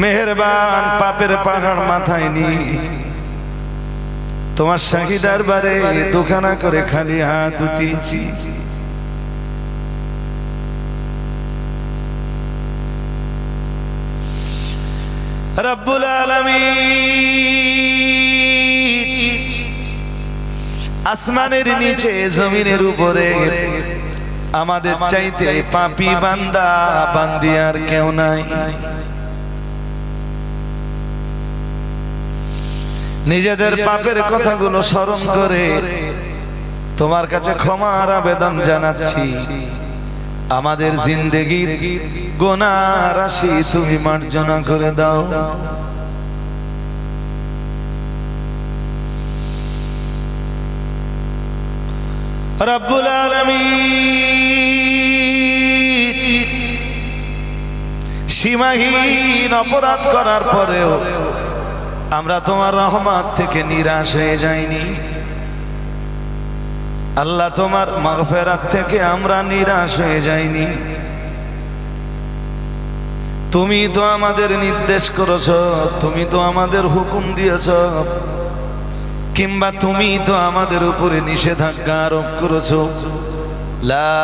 মেহরবান পাপের পাহাড় মাথায় নি তোমার শাহিদার বারে দোকানা করে খালি হাত উঠিয়েছি। রব্বুল আলামিন, আসমানের নিচে, জমিনের উপরে। আমাদের চাইতে পাপি বান্দা, বান্দি আর কেউ নাই। নিজেদের পাপের কথাগুলো স্মরণ করে তোমার কাছে ক্ষমার আবেদন জানাচ্ছি। আমাদের জিন্দেগির গোনা রাশি তুমি মার্জনা করে দাও। রব্বুল আলামিন সীমাহীন অপরাধ করার পরেও আমরা তোমার রহমত থেকে নিরাশ হয়ে যাইনি। আল্লাহ তোমার মাগফেরাত থেকে আমরা নিরাশ হয়ে যাইনি। তুমি তো আমাদের নির্দেশ করেছ, তুমি তো আমাদের হুকুম দিয়েছ, কিংবা তুমি তো আমাদের উপরে নিষেধাজ্ঞা আরোপ করেছ। লা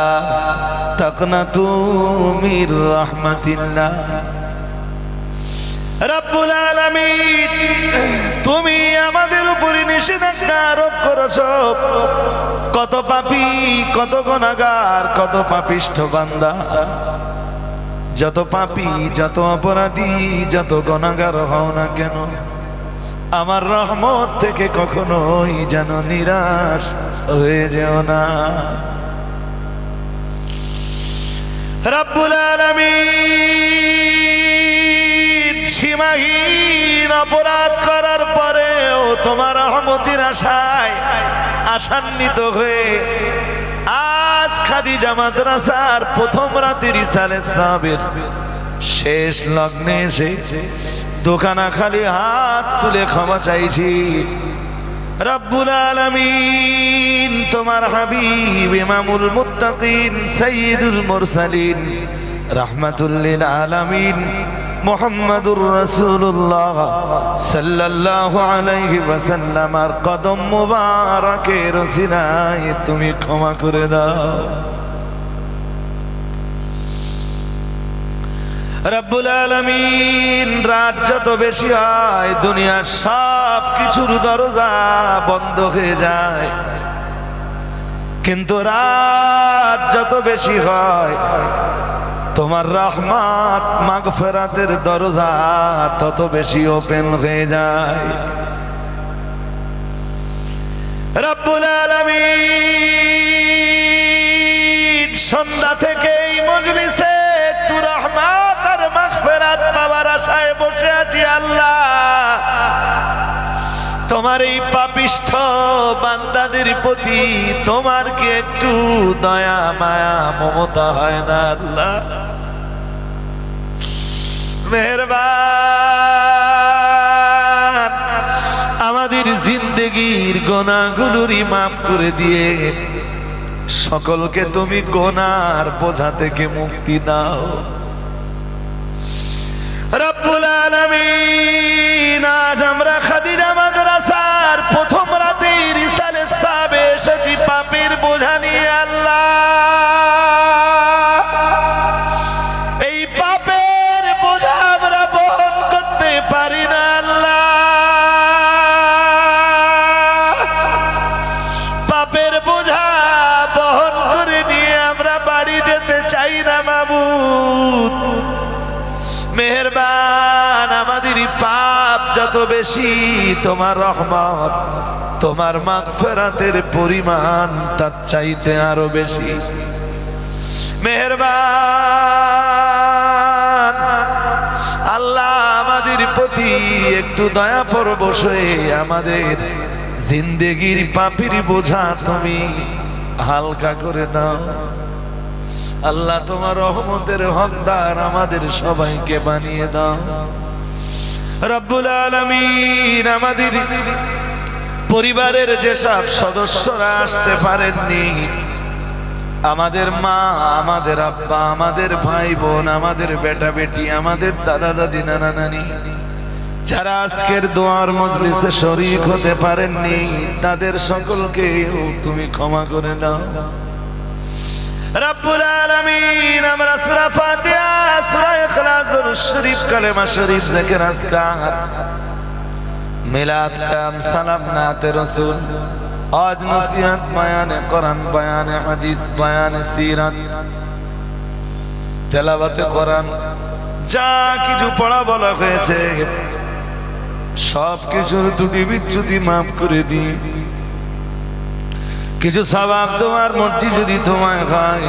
তাকনা তুমি রহমাতিল্লাহ। রব্বুল আলামিন, তুমি আমাদের উপরে নিষেধাজ্ঞা আরোপ করেছ। কত পাপি, কত গুনাহগার, কত পাপিষ্ঠ বান্দা। যত পাপি, যত অপরাধী, যত গুনাহগার হও না কেন, আমার রহমত থেকে কখনোই যেন নিরাশ হয়ে যেও না। রব্বুল আলামিন সীমাহীন অপরাধ করার পরেও তোমার রহমতির আশায় আশান্বিত হয়ে আজ খাদিজা মাদ্রাসার প্রথম রাতের ইসালে সাহেবের শেষ লগ্নে এসে দোকানা খালি হাত তুলে ক্ষমা চাইছি। রব্বুল আলামিন, তোমার হাবিব ইমামুল মুত্তাকিন, সাইয়্যিদুল মুরসালিন রাহমাতুল্লিল আলামিন মুহাম্মাদুর রাসূলুল্লাহ সাল্লাল্লাহু আলাইহি ওয়াসাল্লামার কদম মুবারকের ওসিলায় তুমি ক্ষমা করে দাও। রব্বুল আলামিন, রাত যত বেশি হয়, দুনিয়ার সব কিছুর দরজা বন্ধ হয়ে যায়। কিন্তু রাত যত বেশি হয় তোমার রহমাত মাগফেরাতের দরজা তত বেশি ওপেন হয়ে যায়। রব্বুল আলামিন, সন্ধ্যা থেকে এই মজলিসে তু রহমাত আর মাগফিরাত পাওয়ার আশায় বসে আছি আল্লাহ। তোমার এই পাপিষ্ঠ বান্দাদের প্রতি তোমার কি একটু দয়া, মায়া, মমতা হয় না আল্লাহ? আমাদের জিন্দগির গোনাগুলোরই মাফ করে দিয়ে সকলকে তুমি গোনার বোঝা থেকে মুক্তি দাও। রব্বুল পাপের বোঝা নিয়ে আল্লাহ। এই পাপের বোঝা আমরা বহন করতে পারি না আল্লাহ। পাপের বোঝা বহন করে নিয়ে আমরা বাড়ি যেতে চাই না মাবুদ। মেহরবান আমাদের পাপ যত বেশি, তোমার রহমত। তোমার মাগফেরাতের পরিমাণ তার চাইতে আরও বেশি। মেহরবান, আল্লাহ আমাদের প্রতি একটু দয়া পরবশ হয়ে আমাদের জিন্দেগির পাপির বোঝা তুমি হালকা করে দাও। আল্লাহ তোমার রহমতের হকদার আমাদের সবাইকে বানিয়ে দাও। রব্বুল আলমিন আমাদের পরিবারের যেসব সদস্যরা আসতে পারেননি, আমাদের মা, আমাদের আব্বা, আমাদের ভাই বোন, আমাদের বেটা বেটি, আমাদের দাদা দাদি, নানা নানি, যারা আজকের দোয়ার মজলিসে শরীক হতে পারেননি, তাদের সকলকে তুমি ক্ষমা করে দাও। রব্বুল আলামিন, আমরা সূরা ফাতিহা, সূরা ইখলাস শরীফ, কালেমা শরীফ জিকির আজকার মিলাদ কাম সালাম নাতে রাসূল। আজ নসিহত বয়ানে, কোরআন বয়ানে, হাদিস বয়ানে, সিরাত। তেলাওয়াতে কোরআন। যা কিছু পড়া বলা হয়েছে সব কিছুর ত্রুটি বিচ্যুতি মাফ করে দিই। কিছু স্বভাব তোমার মূর্তি যদি তোমায় খায়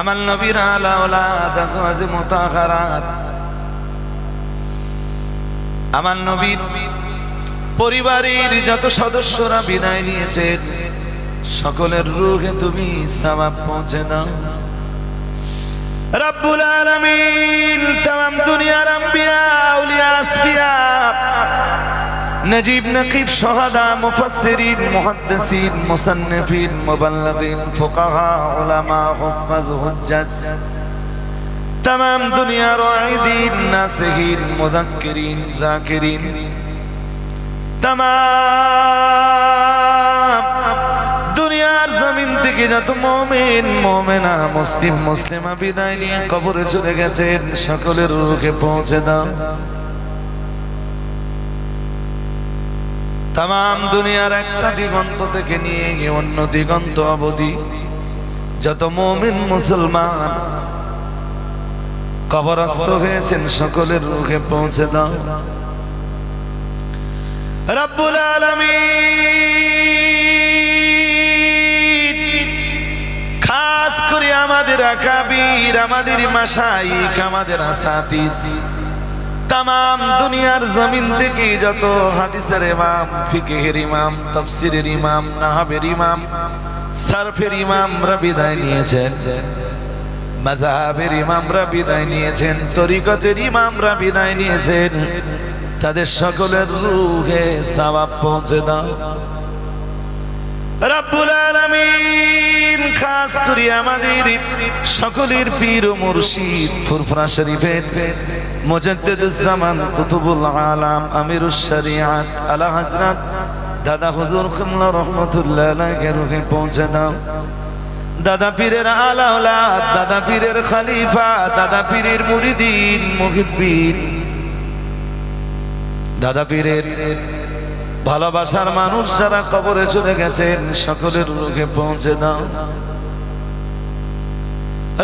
আমার নবীর আমার নবীর পরিবারের যত সদস্যরা বিদায় নিয়েছে, সকলের রুহে তুমি সবাব পৌঁছে দাও। রব্বুল আলামিন, তাম দুনিয়ার আম্বিয়া, উলিয়া আসফিয়া। নজিব নকিব শহাদা মুফাসসিরিন মুহাদ্দিসিন মুসান্নিফিন মুবাল্লিগিন ফুকাহা উলামা হুফাজ হুজ্জাজ তাম দুনিয়ার আইদিন নাসিহিন মুযাক্কিরিন যাকিরিন তাম দুনিয়ার জমিন থেকে যত মুমিন, মুমিনা, মুসলিম, মুসলিমা বিদায় নিয়ে কবরে চলে গেছেন। সকলের রুখে পৌঁছে দাও। তাম দুনিয়ার একটা দিগন্ত থেকে নিয়ে গিয়ে অন্য দিগন্ত অবধি। যত মমিন মুসলমান কবরস্থ হয়েছেন, সকলের রুখে পৌঁছে দাও। রব্বুল আলামিন, খাস করে আমাদের আকাবির আমাদের মাসাইক আমাদের আসাতিস। তাম দুনিয়ার জমিন থেকে যত হাদিসের ইমাম, ফিকেহের ইমাম, তফসিরের ইমাম, নাহাবের ইমাম, সারফের ইমামরা বিদায় নিয়েছেন। মাজাহাবের ইমামরা বিদায় নিয়েছেন, তরিকতের ইমামরা বিদায় নিয়েছেন। তাদের সকলের রুহে সওয়াব পৌঁছে দাও। রব্বুল আলামিন। খাস করে আমাদের সকলের পীর ও মুর্শিদ ফুরফুরা শরীফের মুজাদ্দিদুজ্জামান কুতুবুল আলাম আমিরুশ শরিয়াত আলা হযরত দাদা হুজুর কিবলা রাহমাতুল্লাহ আলাইহি রুহে পৌঁছে দাও। দাদা পীরের আলা ওলাদ, দাদা পীরের খলিফা, দাদা পীরের মুরিদিন, মুহিব্বিন। দাদা পীরের ভালোবাসার মানুষ যারা কবরে চলে গেছেন, সকলের লোকে পৌঁছে দাও।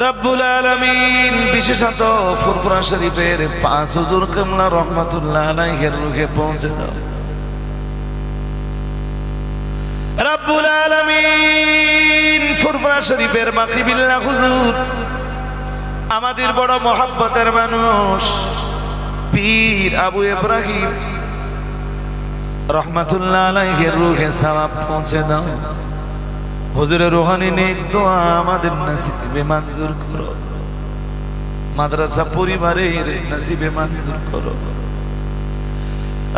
রব্বুল আলামিন বিশেষত ফুরফুরা শরীফের পাঁচ হুজুর কিবলা রহমাতুল্লাহ আলাইহির রুহে পৌঁছে দাও। রব্বুল আলামিন ফুরফুরা শরীফের মাকিবিল্লাহ হুজুর, আমাদের বড় মহাব্বতের মানুষ পীর আবু ইব্রাহিম। রহমাতুল্লাহ আলাইহির রুহে সওয়াব পৌঁছে দাও। হুজুরের রুহানি নেক দোয়া আমাদের নসিবে মঞ্জুর করো। মাদ্রাসা পরিবারের নসিবে মঞ্জুর করো।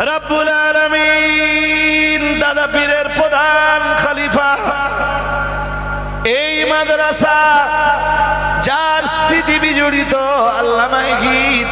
রব্বুল আলামিন দাদা পীরের প্রধান খলিফা, এই মাদ্রাসা যার স্মৃতি বিজড়িত আল্লামা গীত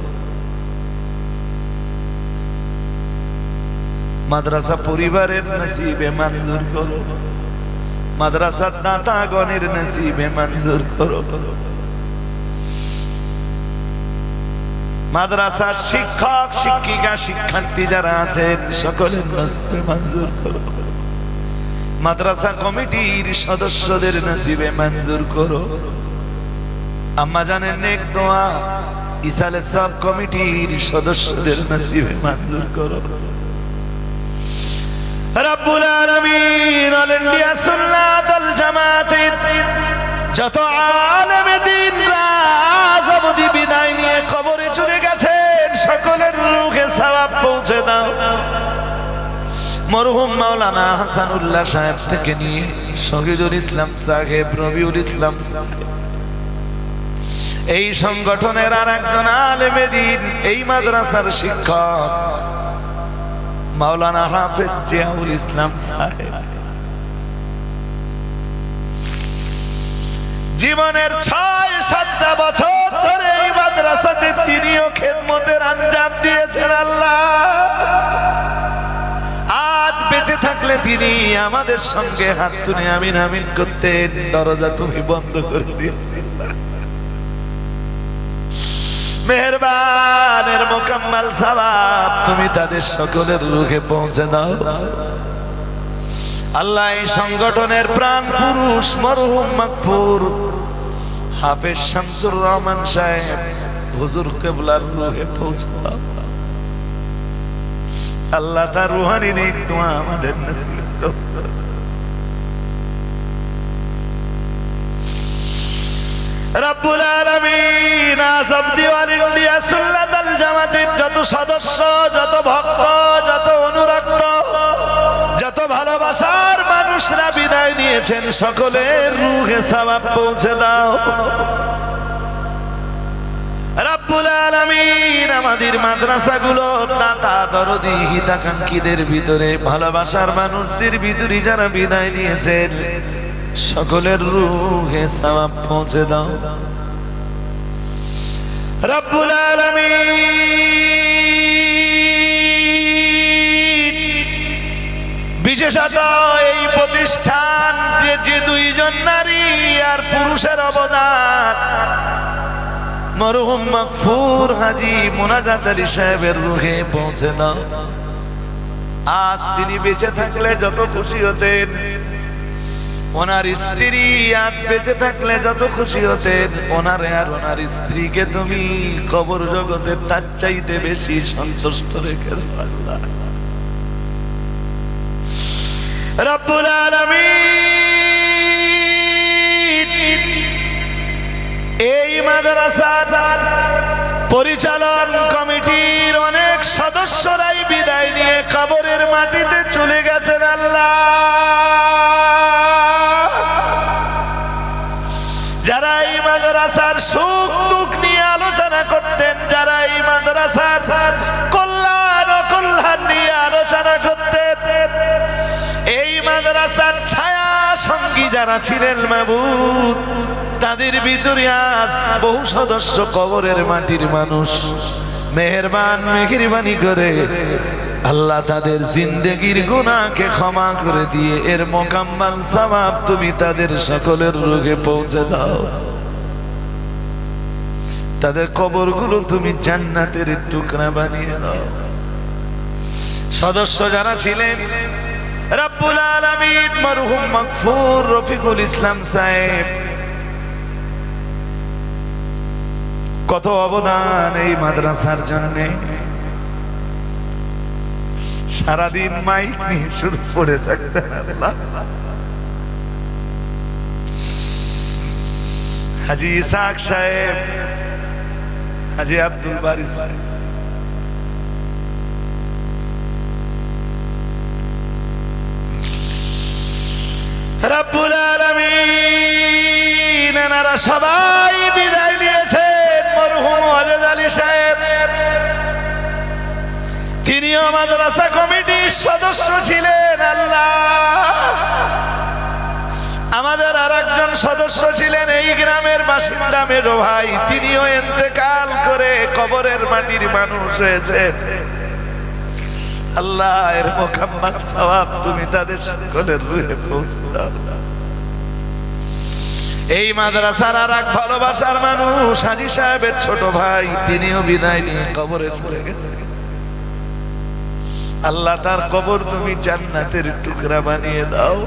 মাদ্রাসা পরিবারের নসিবে মঞ্জুর করো। মাদ্রাসার দাতাগণের নসিবে মঞ্জুর করো। মাদ্রাসার শিক্ষক, শিক্ষিকা, শিক্ষার্থী যারা আছেন, সকলের নসিবে মঞ্জুর করো। মাদ্রাসা কমিটির সদস্যদের নসিবে মঞ্জুর করো। আম্মা জানেন নেক দোয়া ইসালে সব কমিটির সদস্যদের নসিবে মঞ্জুর করো। রব্বুল আলামিন অল ইন্ডিয়া সুন্নাত আল জামাতের যত আলেমে দিন বিদায় নিয়ে কবরে চলে গেছেন, সকলের রুখে সওয়াব পৌঁছে দাও। মরহুম মাওলানা হাসানুল্লাহ সাহেব থেকে নিয়ে শহীদুল ইসলাম সাহেব, রবিউল ইসলাম এই সংগঠনের আর একজন আলেমে দিন, এই মাদ্রাসার শিক্ষক। মাওলানা হাফেজ জিয়াউল ইসলাম সাহেব। জীবনের ছয়, সাতটা বছর ধরে এই মাদ্রাসাতে তিনিও খেদমতের আঞ্জাম দিয়েছেন আল্লাহ। আজ বেঁচে থাকলে তিনি আমাদের সঙ্গে হাত তুলে আমিন আমিন করতেন। দরজা তুমি বন্ধ করে দিও মেহরবানের মোকাম্মাল সবাব তুমি তাদের সকলের রুখে পৌঁছে দাও। আল্লাহ এই সংগঠনের প্রাণ পুরুষ মরহুম মাকফুর হাফেজ শামসুর রহমান সাহেব হুজুর কেবলার রুহে পৌঁছে দাও। আল্লাহ তার রুহানি নেই তোমা আমাদের নসিব রব্বুল আলামিন আজব দিওয়াল ইন্ডিয়া সুন্নাত আল জামাতের যত সদস্য, যত ভক্ত, যত অনুরক্ত, যত ভালোবাসার মানুষরা বিদায় নিয়েছেন, সকলের রুহে সওয়াব পৌঁছে দাও। রব্বুল আলামিন, আমাদের মাদ্রাসাগুলো দাতা দরদি হিতাকাঙ্ক্ষীদের ভিতরে, ভালোবাসার মানুষদের ভিতরে যারা বিদায় নিয়েছেন সকলের রুহে সওয়াব পৌঁছে দাও। রব্বুল আলামিন। বিশেষত এই প্রতিষ্ঠান যে যে দুইজন নারী আর পুরুষের অবদান। মরহুম মকফুর হাজি মোনাজাত আলী সাহেবের রুহে পৌঁছে দাও। আজ তিনি বেঁচে থাকলে যত খুশি হতেন। ওনার স্ত্রী আজ বেঁচে থাকলে যত খুশি হতেন ওনার আর ওনার স্ত্রীকে তুমি কবর জগতে তার চাইতে বেশি সন্তুষ্ট রেখে রব্বুল আলামিন, এই মাদ্রাসার পরিচালন কমিটির অনেক সদস্যরাই বিদায় নিয়ে কবরের মাটিতে চলে গেছেন আল্লাহ। যারা এই মাদ্রাসার সুখ দুঃখ নিয়ে আলোচনা করতেন, যারা এই মাদ্রাসার কল্যাণ অকল্যাণ নিয়ে আলোচনা করতেন, এই মাদ্রাসার ছায়া সঙ্গী যারা ছিলেন মাবুদ, তাদের ভিতরে আজ বহু সদস্য কবরের মাটির মানুষ, মেহেরবান, মেহেরবানি করে আল্লাহ তাদের জিন্দগির গুনাহকে ক্ষমা করে দিয়ে এর মোকাম্মাল সওয়াব তুমি তাদের সকলের রোগে পৌঁছে দাও। তাদের কবরগুলো তুমি জান্নাতের টুকরা বানিয়ে দাও। সদস্য যারা ছিলেন, রব্বুল আলামিন, মরহুম মকফুর রফিকুল ইসলাম সাহেব, কত অবদান এই মাদ্রাসার জন্যে। সারাদিন মাইক নিয়ে শুধু পড়ে থাকতে হাজি ইসাক সাহেব, হাজি আব্দুল বারি সাহেব। সবাই বিদায় নিয়েছেন মরহুম ওয়ালেদ আলী সাহেব। তিনিও মাদ্রাসা কমিটির সদস্য ছিলেন, আল্লাহ। আমাদের আর একজন সদস্য ছিলেন এই গ্রামের বাসিন্দা মেজো ভাই। তিনিও এতেকাল করে কবরের মাটির মানুষ হয়েছে আল্লাহ, এর মোকাম্মত সওয়াব তুমি তাদের সকলের রুহে পৌঁছে দাও। এই মাদ্রাসার আর এক ভালোবাসার মানুষ হাজি সাহেবের ছোট ভাই, তিনিও বিদায় নিয়ে কবরে চলে গেছে আল্লাহ তার কবর তুমি জান্নাতের টুকরা বানিয়ে দাও।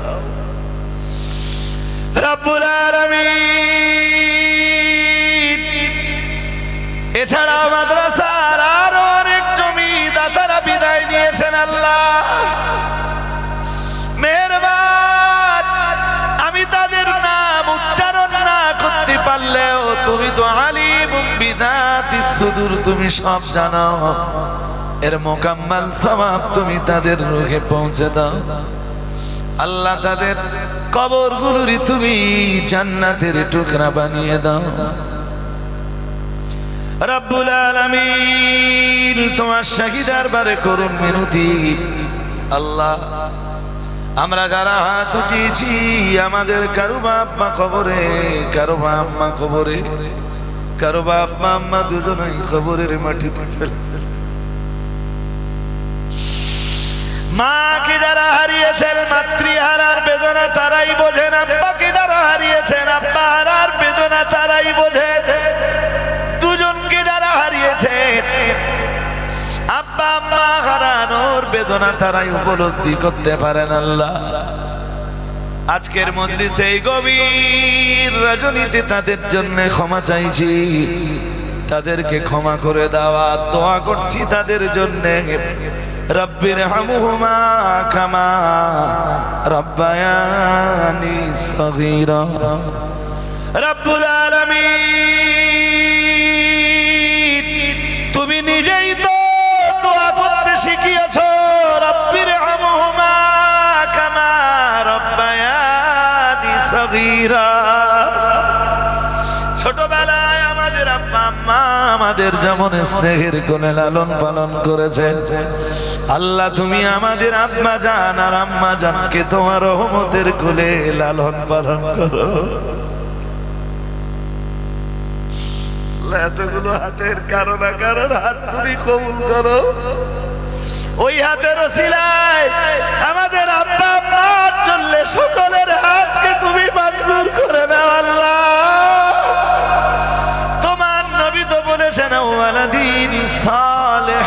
এছাড়াও মাদ্রাসার আরও অনেক জমি দাতারা বিদায় নিয়েছেন আল্লাহ। মেহরবান, আমি তাদের নাম উচ্চারণ না করতে পারলেও তুমি তো আলিম বিদাতি সুদূর তুমি সব জানো। এর মোকাম্মাল সবাব তুমি তাদের রুখে পৌঁছে দাও। আল্লাহ তাদের কবরগুলোরই তুমি জান্নাতের টুকরা বানিয়ে দাও। রব্বুল তোমার বারে করুন মিনতি। আল্লাহ, আমরা যারা হাত উঠিয়েছি, আমাদের কারও বাপ মা খবরে কারও বাপ মা খবরে কারও বাপ মা, আম্মা দুজনেই খবরের মাকে যারা হারিয়েছেন? মাতৃহারার বেদনা তারাই বোঝেন। আব্বাকে যারা হারিয়েছেন? আব্বা হারার বেদনা তারাই বোঝেন। দুজনকে যারা হারিয়েছেন? আব্বা আম্মা হারানোর বেদনা তারাই উপলব্ধি করতে পারেন আল্লাহ। আজকের মজলিসে এই গভীর রজনীতে তাদের জন্য ক্ষমা চাইছি। তাদেরকে ক্ষমা করে দেওয়া দোয়া করছি তাদের জন্য। রব্বির হামুহুমা কামা রব্বায়ানি সগীরা। রব্বুল আলামিন, তুমি নিজেই তো দোয়া করতে শিখিয়েছো, রব্বির হামুহুমা কামা রব্বায়ানি সগীরা। ছোটবেলায় আমাদের আব্বা, আম্মা আমাদের যেমন স্নেহের কোণে লালন পালন করেছেন। আল্লাহ, তুমি আমাদের আব্বা জান আর আম্মা জানকে তোমার রহমতের কোলে লালন পালন করো। এতগুলো হাতের কারও না কারোর হাত তুমি কবুল করো। ওই হাতের ওসিলায় আমাদের আব্বা আম্মার জন্য সকলের হাতকে তুমি মঞ্জুর করে নাও আল্লাহ। বলেছেন ওয়ালাদিন সালেহিয়াদউলা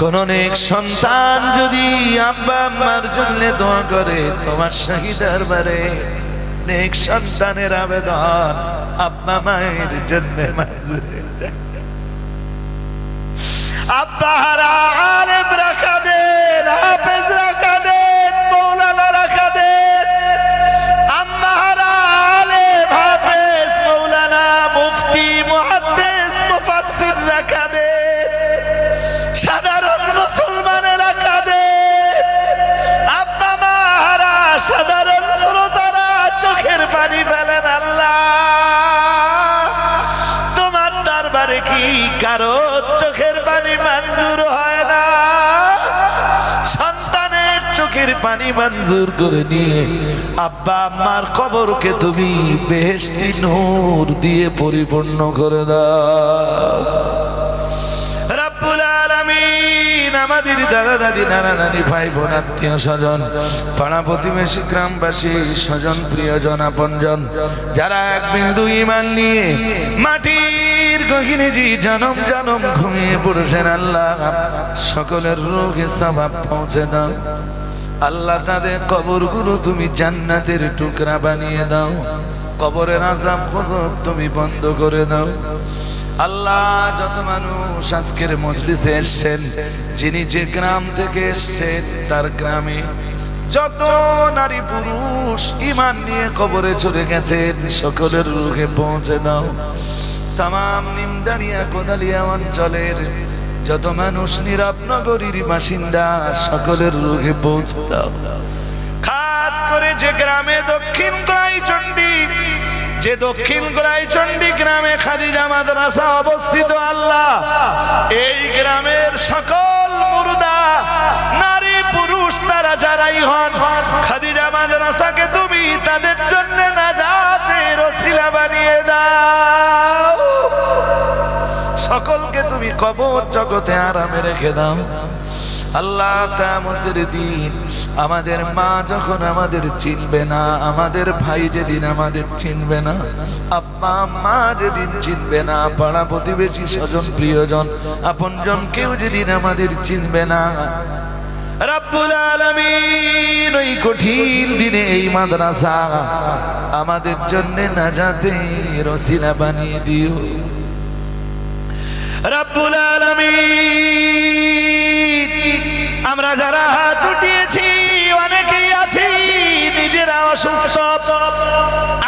কোন নেক সন্তান যদি আব্বা আম্মার জন্য দোয়া করে, তোমার শহীদার বারে নেক সন্তানের আবেদন আব্বা মায়ের জন্য। আব্বা হারা কি কারও চোখের পানি মঞ্জুর হয় না। সন্তানের চোখের পানি মঞ্জুর করে নিয়ে আব্বা আম্মার কবরকে তুমি বেহেশতি নূর দিয়ে পরিপূর্ণ করে দাও। আমাদের দাদা দাদি, নানা নানি ভাই বোন আত্মীয় স্বজন, পাড়া প্রতিবেশী, গ্রামবাসী, স্বজন, প্রিয়জন, আপনজন, যারা এক বিন্দু ইমান নিয়ে মাটির গহিনে জি, জনম জনম, ঘুমিয়ে পড়েছেন আল্লাহ। সকলের রোগে স্বভাব পৌঁছে দাও। আল্লাহ তাদের কবরগুলো তুমি জান্নাতের টুকরা বানিয়ে দাও। কবরের আজাব, গজব তুমি বন্ধ করে দাও। আল্লাহ, যত মানুষ আজকের মজলিসে এসছেন, যিনি যে গ্রাম থেকে এসছেন, তার গ্রামে যত নারী, পুরুষ ইমান নিয়ে কবরে চলে গেছেন, সকলের রুখে পৌঁছে দাও। তাম নিমদানিয়া কোদালিয়া অঞ্চলের যত মানুষ নীরব নগরীর বাসিন্দা, সকলের রুখে পৌঁছে দাও। খাস করে যে গ্রামে দক্ষিণ গোড়াই চণ্ডী, যে দক্ষিণ গোড়াই চণ্ডী গ্রামে খাদিজা মাদ্রাসা অবস্থিত আল্লাহ, এই গ্রামের সকল মুর্দা, নারী, পুরুষ তারা যারাই হন, খাদিজা মাদ্রাসাকে তুমি তাদের জন্য নাজাতের ওসিলা বানিয়ে দাও। সকলকে তুমি কবর জগতে আরামে রেখে দাও। আল্লাহ কামতের দিন আমাদের মা যখন আমাদের চিনবে না, আমাদের ভাই যেদিন আমাদের চিনবে না, আব্বা মা যেদিন চিনবে না, পাড়া প্রতিবেশী, স্বজন, প্রিয়জন, আপনজন কেউ যেদিন আমাদের চিনবে না। রাব্বুল আলামিন, ওই কঠিন দিনে এই মাদ্রাসা আমাদের জন্য নাজাতে রসিলা বানিয়ে দিও। রাব্বুল আলামিন, আমরা যারা হাত উঠিয়েছি, অনেকেই আছি। নিজেরা অসুস্থ।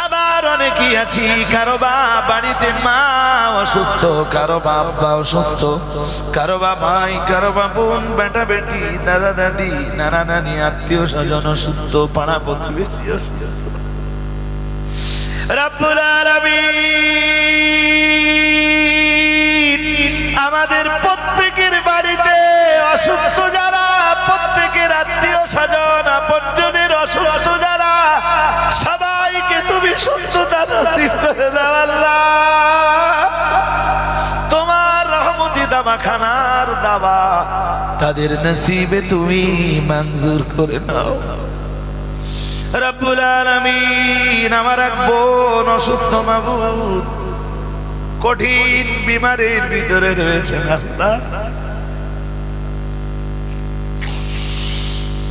আবার অনেকেই আছি, কারও বা বাড়িতে মা অসুস্থ, কারও বাবা অসুস্থ, কারও বা ভাই, কারও বা বোন, বেটা বেটি, দাদা দাদি, নানা নানি, আত্মীয় স্বজন অসুস্থ, পাড়া প্রতিবেশী অসুস্থ। রাব্বুল আলামিন, আমাদের প্রত্যেকের বাড়িতে অসুস্থ যারা আত্মীয় স্বজন, আপনজনের অসুস্থ যারা, সবাইকে তুমি সুস্থতা নসিব করে দাও আল্লাহ। তাদের নসিবে তুমি মঞ্জুর করে নাও। রব্বুল আমার এক বোন অসুস্থ মাবুদ, কঠিন বিমারের ভিতরে রয়েছে আল্লাহ।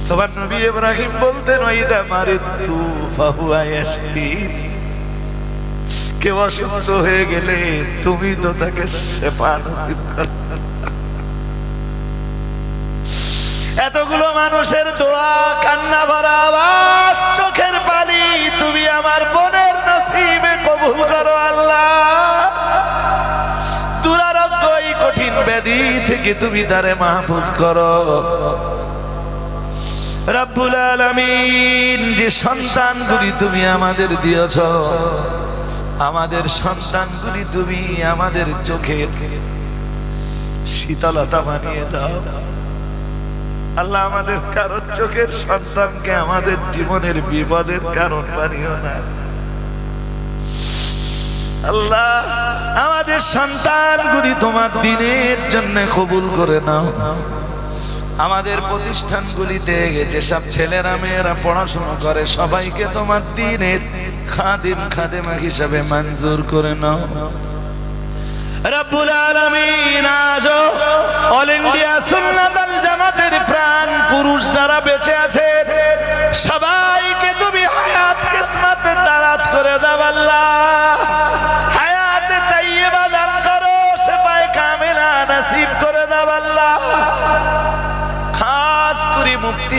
তোমার নবী ইব্রাহিম বলতেন ওইদা মারে তু ফাহুয়া কেউ অসুস্থ হয়ে গেলে তুমি তো তাকে শেফা নসিব কর এতগুলো মানুষের দোয়া, কান্না ভরা আওয়াজ, চোখের পানি, তুমি আমার বোনের নসিবে কবুল করো আল্লাহ। দুরারোগ্য এই কঠিন ব্যাধি থেকে তুমি তারে মাহফুজ করো। রব্বুল আলামিন, যে সন্তানগুলি তুমি আমাদের দিয়েছ, আমাদের সন্তানগুলি তুমি আমাদের চোখের শীতলতা বানিয়ে দাও। আল্লাহ আমাদের কারোর চোখের সন্তানকে আমাদের জীবনের বিপদের কারণ বানিও না। আল্লাহ, আমাদের সন্তানগুলি তোমার দিনের জন্য কবুল করে নাও। আমাদের প্রতিষ্ঠানগুলিতে যেসব ছেলেরা, মেয়েরা পড়াশোনা করে, সবাইকে তোমার দিনের খাদিম খাদেমা হিসাবে মঞ্জুর করে নাও। অল ইন্ডিয়া সুন্নাত আল জামাতের প্রাণ পুরুষ যারা বেঁচে আছে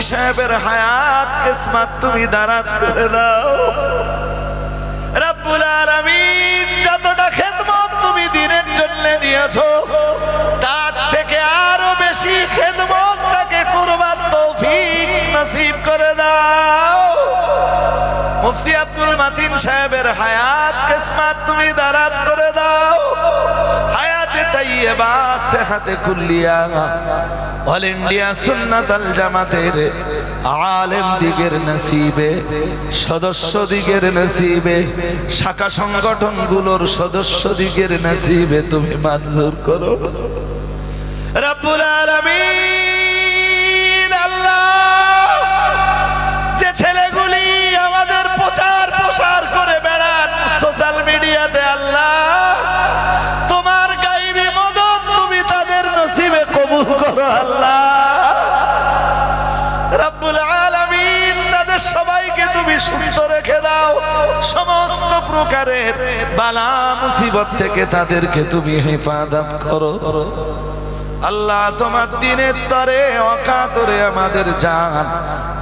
সাহেবের হায়াত, কিসমত তুমি দারাজ করে দাও। রব্বুল আলামিন, যতটা খেদমত তুমি দিনের জন্য নিয়েছো, তার থেকে আরও বেশি খেদমত তাকে করবার তৌফিক নসিব করে দাও। মুফতি আব্দুল মাতিন সাহেবের হায়াত, কিসমত তুমি দারাজ করে দাও। হায়াতে সদস্য দিগের নসিবে, শাখা সংগঠনগুলোর সদস্য দিগের নসিবে তুমি মঞ্জুর করো। আল্লাহ, যে ছেলেগুলি আমাদের প্রচার প্রসার করে বেড়ান সোশ্যাল মিডিয়াতে আল্লাহ আল্লাহ। তাদেরকে তুমি হেফাজত করো। আল্লাহ, তোমার দিনের তরে, অকাতরে আমাদের জান।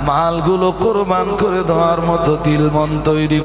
মালগুলো কোরবান করে দেওয়ার মতো দিল মন তৈরি